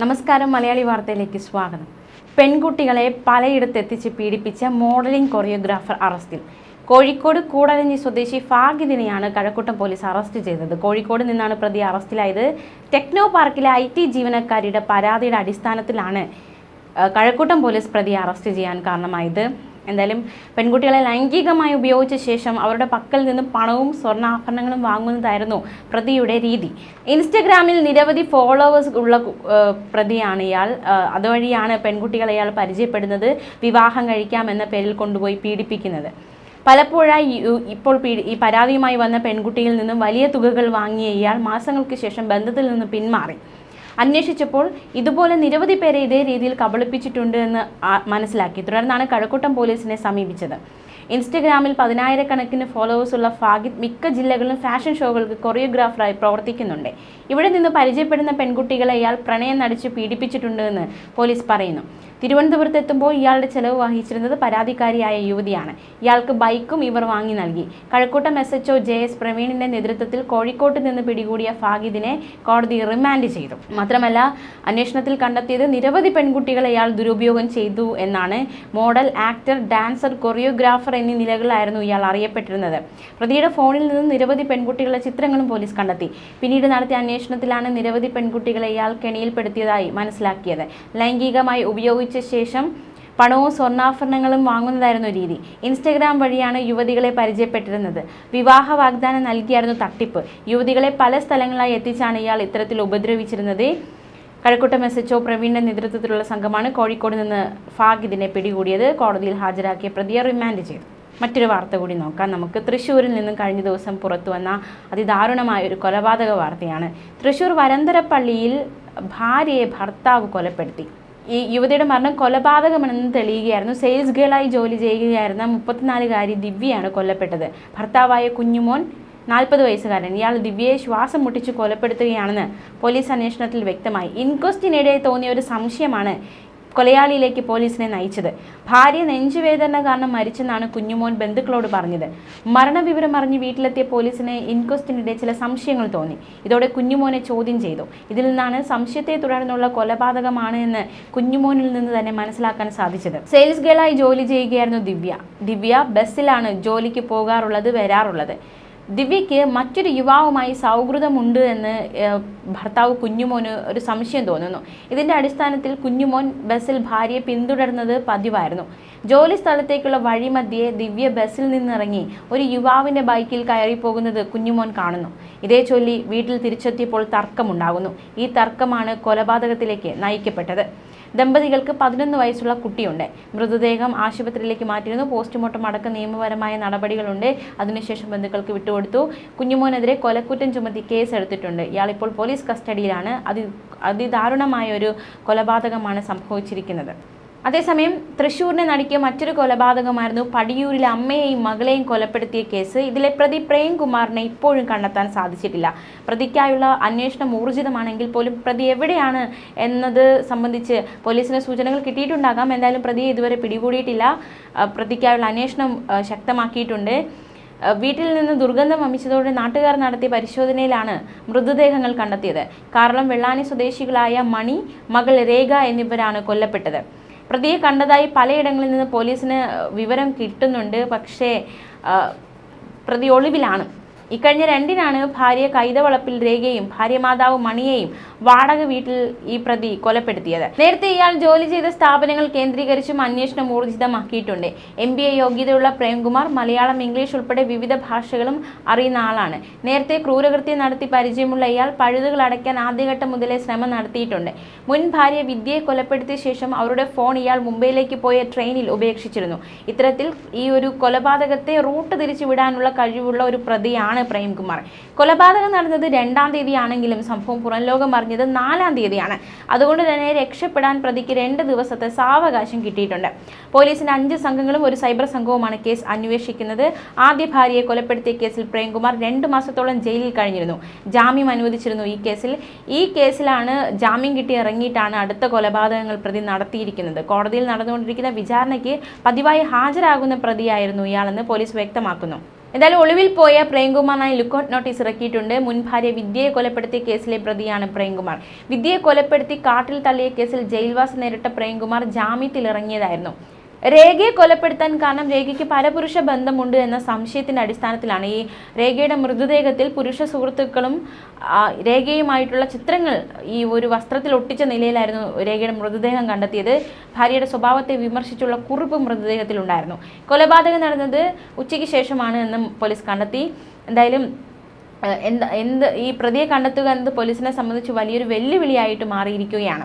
നമസ്കാരം മലയാളി വാർത്തയിലേക്ക് സ്വാഗതം. പെൺകുട്ടികളെ പലയിടത്ത് എത്തിച്ച് പീഡിപ്പിച്ച മോഡലിംഗ് കൊറിയോഗ്രാഫർ അറസ്റ്റിൽ. കോഴിക്കോട് കൂടരഞ്ഞി സ്വദേശി ഫാഗിദിനെയാണ് കഴക്കൂട്ടം പോലീസ് അറസ്റ്റ് ചെയ്തത്. കോഴിക്കോട് നിന്നാണ് പ്രതി അറസ്റ്റിലായത്. ടെക്നോ പാർക്കിലെ ഐ ടി ജീവനക്കാരിയുടെ പരാതിയുടെ അടിസ്ഥാനത്തിലാണ് കഴക്കൂട്ടം പോലീസ് പ്രതിയെ അറസ്റ്റ് ചെയ്യാൻ കാരണമായത്. എന്തായാലും പെൺകുട്ടികളെ ലൈംഗികമായി ഉപയോഗിച്ച ശേഷം അവരുടെ പക്കൽ നിന്നും പണവും സ്വർണാഭരണങ്ങളും വാങ്ങുന്നതായിരുന്നു പ്രതിയുടെ രീതി. ഇൻസ്റ്റഗ്രാമിൽ നിരവധി ഫോളോവേഴ്സ് ഉള്ള പ്രതിയാണ് ഇയാൾ. അതുവഴിയാണ് പെൺകുട്ടികളെ ഇയാൾ പരിചയപ്പെടുന്നത്. വിവാഹം കഴിക്കാമെന്ന പേരിൽ കൊണ്ടുപോയി പീഡിപ്പിക്കുന്നത്. പലപ്പോഴായി ഇപ്പോൾ ഈ പരാതിയുമായി വന്ന പെൺകുട്ടിയിൽ നിന്നും വലിയ തുകകൾ വാങ്ങിയ ഇയാൾ മാസങ്ങൾക്ക് ശേഷം ബന്ധത്തിൽ നിന്ന് പിന്മാറി. അന്വേഷിച്ചപ്പോൾ ഇതുപോലെ നിരവധി പേരെ ഇതേ രീതിയിൽ കബളിപ്പിച്ചിട്ടുണ്ട് എന്ന് മനസ്സിലാക്കി. തുടർന്നാണ് കഴക്കൂട്ടം പോലീസിനെ സമീപിച്ചത്. ഇൻസ്റ്റഗ്രാമിൽ പതിനായിരക്കണക്കിന് ഫോളോവേഴ്സുള്ള ഫാഗിദ് മിക്ക ജില്ലകളിലും ഫാഷൻ ഷോകൾക്ക് കൊറിയോഗ്രാഫറായി പ്രവർത്തിക്കുന്നുണ്ട്. ഇവിടെ നിന്ന് പരിചയപ്പെടുന്ന പെൺകുട്ടികളെ ഇയാൾ പ്രണയം നടിച്ച് പീഡിപ്പിച്ചിട്ടുണ്ടെന്ന് പോലീസ് പറയുന്നു. തിരുവനന്തപുരത്ത് എത്തുമ്പോൾ ഇയാളുടെ ചെലവ് വഹിച്ചിരുന്നത് പരാതിക്കാരിയായ യുവതിയാണ്. ഇയാൾക്ക് ബൈക്കും ഇവർ വാങ്ങി നൽകി. Kazhakkoottam S H O J S പ്രവീണിന്റെ നേതൃത്വത്തിൽ കോഴിക്കോട്ട് നിന്ന് പിടികൂടിയ ഫാഗിദിനെ കോടതി റിമാൻഡ് ചെയ്തു. മാത്രമല്ല അന്വേഷണത്തിൽ കണ്ടെത്തിയത് നിരവധി പെൺകുട്ടികളെ ഇയാൾ ദുരുപയോഗം ചെയ്തു എന്നാണ് മോഡൽ ആക്ടർ ഡാൻസർ കൊറിയോഗ്രാഫർ എന്നീ നിലകളിലായിരുന്നു ഇയാൾ അറിയപ്പെട്ടിരുന്നത്. പ്രതിയുടെ ഫോണിൽ നിന്ന് നിരവധി പെൺകുട്ടികളുടെ ചിത്രങ്ങളും പോലീസ് കണ്ടെത്തി. പിന്നീട് നടത്തിയ അന്വേഷണത്തിലാണ് നിരവധി പെൺകുട്ടികളെ ഇയാൾ കെണിയിൽപ്പെടുത്തിയതായി മനസ്സിലാക്കിയത്. ലൈംഗികമായി ഉപയോഗിച്ച ശേഷം പണവും സ്വർണാഭരണങ്ങളും വാങ്ങുന്നതായിരുന്നു രീതി. ഇൻസ്റ്റഗ്രാം വഴിയാണ് യുവതികളെ പരിചയപ്പെട്ടിരുന്നത്. വിവാഹ വാഗ്ദാനം നൽകിയായിരുന്നു തട്ടിപ്പ്. യുവതികളെ പല സ്ഥലങ്ങളായി എത്തിച്ചാണ് ഇയാൾ ഇത്തരത്തിൽ ഉപദ്രവിച്ചിരുന്നത്. കഴക്കൂട്ടം എസ് എച്ച് ഒ പ്രവീണിന്റെ നേതൃത്വത്തിലുള്ള സംഘമാണ് കോഴിക്കോട് നിന്ന് ഫാഗിദിനെ പിടികൂടിയത്. കോടതിയിൽ ഹാജരാക്കിയ പ്രതിയെ റിമാൻഡ് ചെയ്തു. മറ്റൊരു വാർത്ത കൂടി നോക്കാം. നമുക്ക് തൃശ്ശൂരിൽ നിന്നും കഴിഞ്ഞ ദിവസം പുറത്തു വന്ന അതിദാരുണമായ ഒരു കൊലപാതക വാർത്തയാണ്. തൃശ്ശൂർ വരന്തരപ്പള്ളിയിൽ ഭാര്യയെ ഭർത്താവ് കൊലപ്പെടുത്തി. ഈ യുവതിയുടെ മരണം കൊലപാതകമാണെന്ന് തെളിയുകയായിരുന്നു. സെയിൽസ് ഗേളായി ജോലി ചെയ്യുകയായിരുന്ന മുപ്പത്തിനാലുകാരി ദിവ്യയാണ് കൊല്ലപ്പെട്ടത്. ഭർത്താവായ കുഞ്ഞുമോൻ നാൽപ്പത് വയസ്സുകാരൻ. ഇയാൾ ദിവ്യയെ ശ്വാസം മുട്ടിച്ച് കൊലപ്പെടുത്തുകയാണെന്ന് പോലീസ് അന്വേഷണത്തിൽ വ്യക്തമായി. ഇൻക്വസ്റ്റിനിടെ തോന്നിയ ഒരു സംശയമാണ് കൊലയാളിയിലേക്ക് പോലീസിനെ നയിച്ചത്. ഭാര്യ നെഞ്ചുവേദന കാരണം മരിച്ചെന്നാണ് കുഞ്ഞുമോൻ ബന്ധുക്കളോട് പറഞ്ഞത്. മരണവിവരം അറിഞ്ഞ് വീട്ടിലെത്തിയ പോലീസിന് ഇൻക്വസ്റ്റിനിടെ ചില സംശയങ്ങൾ തോന്നി. ഇതോടെ കുഞ്ഞുമോനെ ചോദ്യം ചെയ്തു. ഇതിൽ നിന്നാണ് സംശയത്തെ തുടർന്നുള്ള കൊലപാതകമാണ് എന്ന് കുഞ്ഞുമോനിൽ നിന്ന് തന്നെ മനസ്സിലാക്കാൻ സാധിച്ചത്. സെയിൽസ് ഗേളായി ജോലി ചെയ്യുകയായിരുന്നു ദിവ്യ. ദിവ്യ ബസ്സിലാണ് ജോലിക്ക് പോകാറുള്ളത് വരാറുള്ളത്. ദിവ്യയ്ക്ക് മറ്റൊരു യുവാവുമായി സൗഹൃദമുണ്ട് എന്ന് ഭർത്താവ് കുഞ്ഞുമോന് ഒരു സംശയം തോന്നുന്നു. ഇതിന്റെ അടിസ്ഥാനത്തിൽ കുഞ്ഞുമോൻ ബസ്സിൽ ഭാര്യയെ പിന്തുടർന്നത് പതിവായിരുന്നു. ജോലി സ്ഥലത്തേക്കുള്ള വഴിമധ്യേ ദിവ്യ ബസ്സിൽ നിന്നിറങ്ങി ഒരു യുവാവിന്റെ ബൈക്കിൽ കയറി പോകുന്നത് കുഞ്ഞുമോൻ കാണുന്നു. ഇതേ ചൊല്ലി വീട്ടിൽ തിരിച്ചെത്തിയപ്പോൾ തർക്കമുണ്ടാകുന്നു. ഈ തർക്കമാണ് കൊലപാതകത്തിലേക്ക് നയിക്കപ്പെട്ടത്. ദമ്പതികൾക്ക് പതിനൊന്ന് വയസ്സുള്ള കുട്ടിയുണ്ട്. മൃതദേഹം ആശുപത്രിയിലേക്ക് മാറ്റിയിരുന്നു. പോസ്റ്റ്മോർട്ടം അടക്കം നിയമപരമായ നടപടികളുണ്ട്. അതിനുശേഷം ബന്ധുക്കൾക്ക് വിട്ടുകൊടുത്തു. കുഞ്ഞുമോനെതിരെ കൊലക്കുറ്റം ചുമത്തി കേസ് എടുത്തിട്ടുണ്ട് ഇയാൾ ഇപ്പോൾ പോലീസ് കസ്റ്റഡിയിലാണ്. അതി അതിദാരുണമായ ഒരു കൊലപാതകമാണ് സംഭവിച്ചിരിക്കുന്നത്. അതേസമയം തൃശ്ശൂരിനെ നടുക്കിയ മറ്റൊരു കൊലപാതകമായിരുന്നു പടിയൂരിലെ അമ്മയെയും മകളെയും കൊലപ്പെടുത്തിയ കേസ്. ഇതിലെ പ്രതി പ്രേംകുമാറിനെ ഇപ്പോഴും കണ്ടെത്താൻ സാധിച്ചിട്ടില്ല. പ്രതിക്കായുള്ള അന്വേഷണം ഊർജിതമാണെങ്കിൽ പോലും പ്രതി എവിടെയാണ് എന്നത് സംബന്ധിച്ച് പോലീസിന് സൂചനകൾ കിട്ടിയിട്ടുണ്ടാകാം. എന്തായാലും പ്രതിയെ ഇതുവരെ പിടികൂടിയിട്ടില്ല. പ്രതിക്കായുള്ള അന്വേഷണം ശക്തമാക്കിയിട്ടുണ്ട്. വീട്ടിൽ നിന്ന് ദുർഗന്ധം വമിച്ചതോടെ നാട്ടുകാർ നടത്തിയ പരിശോധനയിലാണ് മൃതദേഹങ്ങൾ കണ്ടെത്തിയത്. കാരണം വെള്ളാനി സ്വദേശികളായ മണി മകൾ രേഖ എന്നിവരാണ് കൊല്ലപ്പെട്ടത്. പ്രതിയെ കണ്ടതായി പലയിടങ്ങളിൽ നിന്ന് പോലീസിന് വിവരം കിട്ടുന്നുണ്ട്. പക്ഷേ പ്രതി ഒളിവിലാണ്. ഇക്കഴിഞ്ഞ രണ്ടിനാണ് ഭാര്യ കൈതവളപ്പിൽ രേഖയും ഭാര്യ മാതാവ് മണിയെയും വാടക വീട്ടിൽ ഈ പ്രതി കൊലപ്പെടുത്തിയത്. നേരത്തെ ഇയാൾ ജോലി ചെയ്ത സ്ഥാപനങ്ങൾ കേന്ദ്രീകരിച്ചും അന്വേഷണം ഊർജിതമാക്കിയിട്ടുണ്ട്. എം ബി എ യോഗ്യതയുള്ള പ്രേംകുമാർ മലയാളം ഇംഗ്ലീഷ് ഉൾപ്പെടെ വിവിധ ഭാഷകളും അറിയുന്ന ആളാണ്. നേരത്തെ ക്രൂരകൃത്യം നടത്തി പരിചയമുള്ള ഇയാൾ പഴുതുകൾ അടയ്ക്കാൻ ആദ്യഘട്ടം മുതലേ ശ്രമം നടത്തിയിട്ടുണ്ട്. മുൻ ഭാര്യ വിദ്യയെ കൊലപ്പെടുത്തിയ ശേഷം അവരുടെ ഫോൺ ഇയാൾ മുംബൈയിലേക്ക് പോയ ട്രെയിനിൽ ഉപേക്ഷിച്ചിരുന്നു. ഇത്തരത്തിൽ ഈ ഒരു കൊലപാതകത്തെ റൂട്ട് തിരിച്ചു വിടാനുള്ള കഴിവുള്ള ഒരു പ്രതിയാണ് പ്രേംകുമാർ. കൊലപാതകം നടന്നത് രണ്ടാം തീയതിയാണെങ്കിലും സംഭവം പുറം ലോകം അറിഞ്ഞത് നാലാം തീയതിയാണ്. അതുകൊണ്ട് തന്നെ രക്ഷപ്പെടാൻ പ്രതിക്ക് രണ്ട് ദിവസത്തെ സാവകാശം കിട്ടിയിട്ടുണ്ട്. പോലീസിന്റെ അഞ്ച് സംഘങ്ങളും ഒരു സൈബർ സംഘവുമാണ് കേസ് അന്വേഷിക്കുന്നത്. ആദ്യ ഭാര്യയെ കൊലപ്പെടുത്തിയ കേസിൽ പ്രേംകുമാർ രണ്ട് മാസത്തോളം ജയിലിൽ കഴിഞ്ഞിരുന്നു. ജാമ്യം അനുവദിച്ചിരുന്നു ഈ കേസിൽ. ഈ കേസിലാണ് ജാമ്യം കിട്ടി ഇറങ്ങിയിട്ടാണ് അടുത്ത കൊലപാതകങ്ങൾ പ്രതി നടത്തിയിരിക്കുന്നത്. കോടതിയിൽ നടന്നുകൊണ്ടിരിക്കുന്ന വിചാരണയ്ക്ക് പതിവായി ഹാജരാകുന്ന പ്രതിയായിരുന്നു ഇയാളെന്ന് പോലീസ് വ്യക്തമാക്കുന്നു. എന്തായാലും ഒളിവിൽ പോയ പ്രേംകുമാറിനായി ലുക്കൌട്ട് നോട്ടീസ് ഇറക്കിയിട്ടുണ്ട്. മുൻ ഭാര്യ വിദ്യയെ കൊലപ്പെടുത്തിയ കേസിലെ പ്രതിയാണ് പ്രേംകുമാർ. വിദ്യയെ കൊലപ്പെടുത്തി കാട്ടിൽ തള്ളിയ കേസിൽ ജയിൽവാസം നേരിട്ട പ്രേംകുമാർ ജാമ്യത്തിൽ ഇറങ്ങിയതായിരുന്നു രേഖയെ കൊലപ്പെടുത്താൻ കാരണം രേഖയ്ക്ക് പരപുരുഷ ബന്ധമുണ്ട് എന്ന സംശയത്തിന്റെ അടിസ്ഥാനത്തിലാണ് ഈ രേഖയുടെ മൃതദേഹത്തിൽ പുരുഷ സുഹൃത്തുക്കളും രേഖയുമായിട്ടുള്ള ചിത്രങ്ങൾ ഈ ഒരു വസ്ത്രത്തിൽ ഒട്ടിച്ച നിലയിലായിരുന്നു രേഖയുടെ മൃതദേഹം കണ്ടെത്തിയത്. ഭാര്യയുടെ സ്വഭാവത്തെ വിമർശിച്ചുള്ള കുറിപ്പ് മൃതദേഹത്തിലുണ്ടായിരുന്നു കൊലപാതകം നടന്നത് ഉച്ചയ്ക്ക് ശേഷമാണ് എന്ന് പോലീസ് കണ്ടെത്തി. എന്തായാലും എന്ത് എന്ത് ഈ പ്രതിയെ കണ്ടെത്തുക എന്നത് പോലീസിനെ സംബന്ധിച്ച് വലിയൊരു വെല്ലുവിളിയായിട്ട് മാറിയിരിക്കുകയാണ്.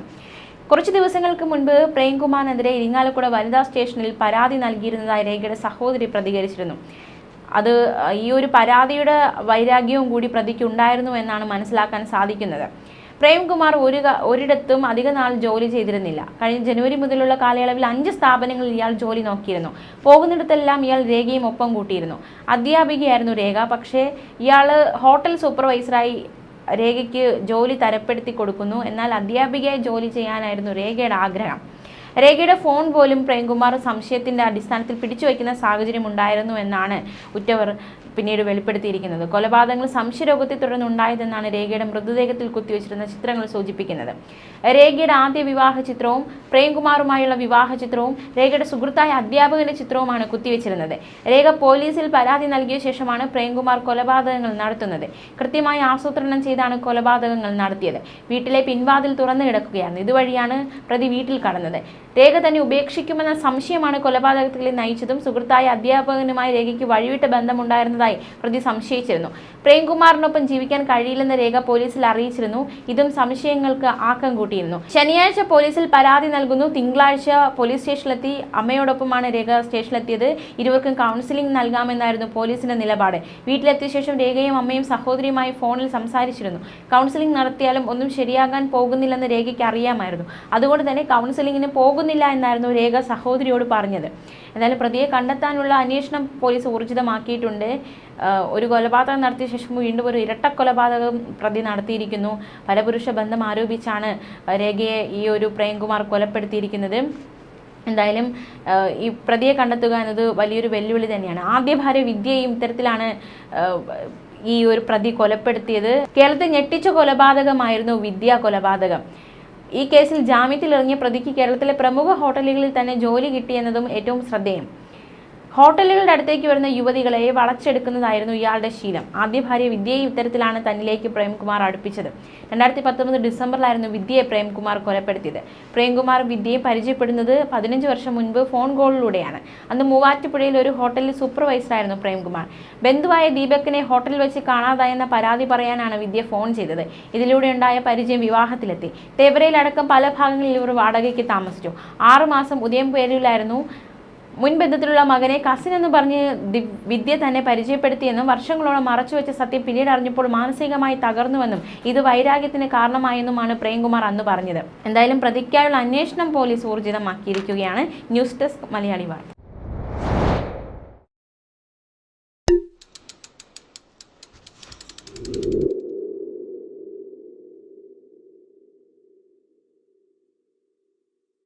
കുറച്ച് ദിവസങ്ങൾക്ക് മുൻപ് പ്രേംകുമാറിനെതിരെ ഇരിങ്ങാലക്കുട വനിതാ സ്റ്റേഷനിൽ പരാതി നൽകിയിരുന്നതായി രേഖയുടെ സഹോദരി പ്രതികരിച്ചിരുന്നു. അത് ഈ ഒരു പരാതിയുടെ വൈരാഗ്യവും കൂടി പ്രതിക്ക് ഉണ്ടായിരുന്നു എന്നാണ് മനസ്സിലാക്കാൻ സാധിക്കുന്നത്. പ്രേംകുമാർ ഒരു ഒരിടത്തും അധിക നാൾ ജോലി ചെയ്തിരുന്നില്ല. കഴിഞ്ഞ ജനുവരി മുതലുള്ള കാലയളവിൽ അഞ്ച് സ്ഥാപനങ്ങളിൽ ഇയാൾ ജോലി നോക്കിയിരുന്നു. പോകുന്നിടത്തെല്ലാം ഇയാൾ രേഖയും ഒപ്പം കൂട്ടിയിരുന്നു. അധ്യാപികയായിരുന്നു രേഖ. പക്ഷേ ഇയാൾ ഹോട്ടൽ സൂപ്പർവൈസറായി രേഖയ്ക്ക് ജോലി തരപ്പെടുത്തി കൊടുക്കുന്നു. എന്നാൽ അധ്യാപികയായി ജോലി ചെയ്യാനായിരുന്നു രേഖയുടെ ആഗ്രഹം. രേഖയുടെ ഫോൺ പോലും പ്രേംകുമാർ സംശയത്തിന്റെ അടിസ്ഥാനത്തിൽ പിടിച്ചു വയ്ക്കുന്ന സാഹചര്യം ഉണ്ടായിരുന്നു എന്നാണ് ഉറ്റവർ പിന്നീട് വെളിപ്പെടുത്തിയിരിക്കുന്നത്. കൊലപാതകങ്ങൾ സംശയരോഗത്തെ തുടർന്ന് ഉണ്ടായതെന്നാണ് രേഖയുടെ മൃതദേഹത്തിൽ കുത്തിവെച്ചിരുന്ന ചിത്രങ്ങൾ സൂചിപ്പിക്കുന്നത്. രേഖയുടെ ആദ്യ വിവാഹ ചിത്രവും പ്രേംകുമാറുമായുള്ള വിവാഹ ചിത്രവും രേഖയുടെ സുഹൃത്തായ അധ്യാപകന്റെ ചിത്രവുമാണ് കുത്തിവെച്ചിരുന്നത്. രേഖ പോലീസിൽ പരാതി നൽകിയ ശേഷമാണ് പ്രേംകുമാർ കൊലപാതകങ്ങൾ നടത്തുന്നത്. കൃത്യമായി ആസൂത്രണം ചെയ്താണ് കൊലപാതകങ്ങൾ നടത്തിയത്. വീട്ടിലെ പിൻവാതിൽ തുറന്നു കിടക്കുകയായിരുന്നു. ഇതുവഴിയാണ് പ്രതി വീട്ടിൽ കടന്നത്. രേഖ തന്നെ ഉപേക്ഷിക്കുമെന്ന സംശയമാണ് കൊലപാതകത്തിൽ നയിച്ചതും സുഹൃത്തായ അധ്യാപകനുമായി രേഖയ്ക്ക് വഴിവിട്ട ബന്ധമുണ്ടായിരുന്നതായി പ്രതി സംശയിച്ചിരുന്നു. പ്രേംകുമാറിനൊപ്പം ജീവിക്കാൻ കഴിയില്ലെന്ന രേഖ പോലീസിൽ അറിയിച്ചിരുന്നു. ഇതും സംശയങ്ങൾക്ക് ആക്കം കൂട്ടിയിരുന്നു. ശനിയാഴ്ച പോലീസിൽ പരാതി നൽകുന്നു. തിങ്കളാഴ്ച പോലീസ് സ്റ്റേഷനിലെത്തി അമ്മയോടൊപ്പമാണ് രേഖ സ്റ്റേഷനിലെത്തിയത്. ഇരുവർക്കും കൗൺസിലിംഗ് നൽകാമെന്നായിരുന്നു പോലീസിന്റെ നിലപാട്. വീട്ടിലെത്തിയ ശേഷം രേഖയും അമ്മയും സഹോദരിയുമായി ഫോണിൽ സംസാരിച്ചിരുന്നു. കൗൺസിലിംഗ് നടത്തിയാലും ഒന്നും ശരിയാകാൻ പോകുന്നില്ലെന്ന് രേഖയ്ക്ക് അറിയാമായിരുന്നു. അതുകൊണ്ട് തന്നെ കൗൺസിലിംഗിന് കൗൺസിലിങ്ങിന് പോകുന്നില്ല എന്നായിരുന്നു രേഖ സഹോദരിയോട് പറഞ്ഞത്. എന്നാലും പ്രതിയെ കണ്ടെത്താനുള്ള അന്വേഷണം പോലീസ് ഊർജിതമാക്കിയിട്ടുണ്ട്. ഒരു കൊലപാതകം നടത്തിയ ശേഷം വീണ്ടും ഒരു ഇരട്ട കൊലപാതകം പ്രതി നടത്തിയിരിക്കുന്നു. പരപുരുഷ ബന്ധം ആരോപിച്ചാണ് രേഖയെ ഈ ഒരു പ്രേംകുമാർ കൊലപ്പെടുത്തിയിരിക്കുന്നത്. എന്തായാലും ഈ പ്രതിയെ കണ്ടെത്തുക എന്നത് വലിയൊരു വെല്ലുവിളി തന്നെയാണ്. ആദ്യ ഭാര്യ വിദ്യയും ഇത്തരത്തിലാണ് ഈ ഒരു പ്രതി കൊലപ്പെടുത്തിയത്. കേരളത്തെ ഞെട്ടിച്ച കൊലപാതകമായിരുന്നു വിദ്യാ കൊലപാതകം. ഈ കേസിൽ ജാമ്യത്തിൽ ഇറങ്ങിയ പ്രതിക്ക് കേരളത്തിലെ പ്രമുഖ ഹോട്ടലുകളിൽ തന്നെ ജോലി കിട്ടിയെന്നതും ഏറ്റവും ശ്രദ്ധേയം. ഹോട്ടലുകളുടെ അടുത്തേക്ക് വരുന്ന യുവതികളെ വളച്ചെടുക്കുന്നതായിരുന്നു ഇയാളുടെ ശീലം. ആദ്യ ഭാര്യ വിദ്യയെ ഇത്തരത്തിലാണ് തന്നിലേക്ക് പ്രേംകുമാർ അടുപ്പിച്ചത്. രണ്ടായിരത്തി പത്തൊമ്പത് ഡിസംബറിലായിരുന്നു വിദ്യയെ പ്രേംകുമാർ കൊലപ്പെടുത്തിയത്. പ്രേംകുമാർ വിദ്യയെ പരിചയപ്പെടുന്നത് പതിനഞ്ച് വർഷം മുൻപ് ഫോൺ കോളിലൂടെയാണ്. അന്ന് മൂവാറ്റുപുഴയിൽ ഒരു ഹോട്ടലിൽ സൂപ്പർവൈസറായിരുന്നു പ്രേംകുമാർ. ബന്ധുവായ ദീപക്കിനെ ഹോട്ടലിൽ വെച്ച് കാണാതായെന്ന പരാതി പറയാനാണ് വിദ്യ ഫോൺ ചെയ്തത്. ഇതിലൂടെ ഉണ്ടായ പരിചയം വിവാഹത്തിലെത്തി. തേവരയിലടക്കം പല ഭാഗങ്ങളിൽ ഇവർ വാടകയ്ക്ക് താമസിച്ചു. ആറുമാസം ഉദയം പേരിലായിരുന്നു മുൻ ബന്ധത്തിലുള്ള മകനെ കസിൻ എന്ന് പറഞ്ഞ് വിദ്യ തന്നെ പരിചയപ്പെടുത്തിയെന്നും വർഷങ്ങളോളം മറച്ചുവെച്ച സത്യം പിന്നീട് അറിഞ്ഞപ്പോൾ മാനസികമായി തകർന്നുവെന്നും ഇത് വൈരാഗ്യത്തിന് കാരണമായെന്നുമാണ് പ്രേംകുമാർ അന്ന് പറഞ്ഞത്. എന്തായാലും പ്രതിക്കായുള്ള അന്വേഷണം പോലീസ് ഊർജിതമാക്കിയിരിക്കുകയാണ്. ന്യൂസ് ഡെസ്ക് മലയാളി വാർത്ത.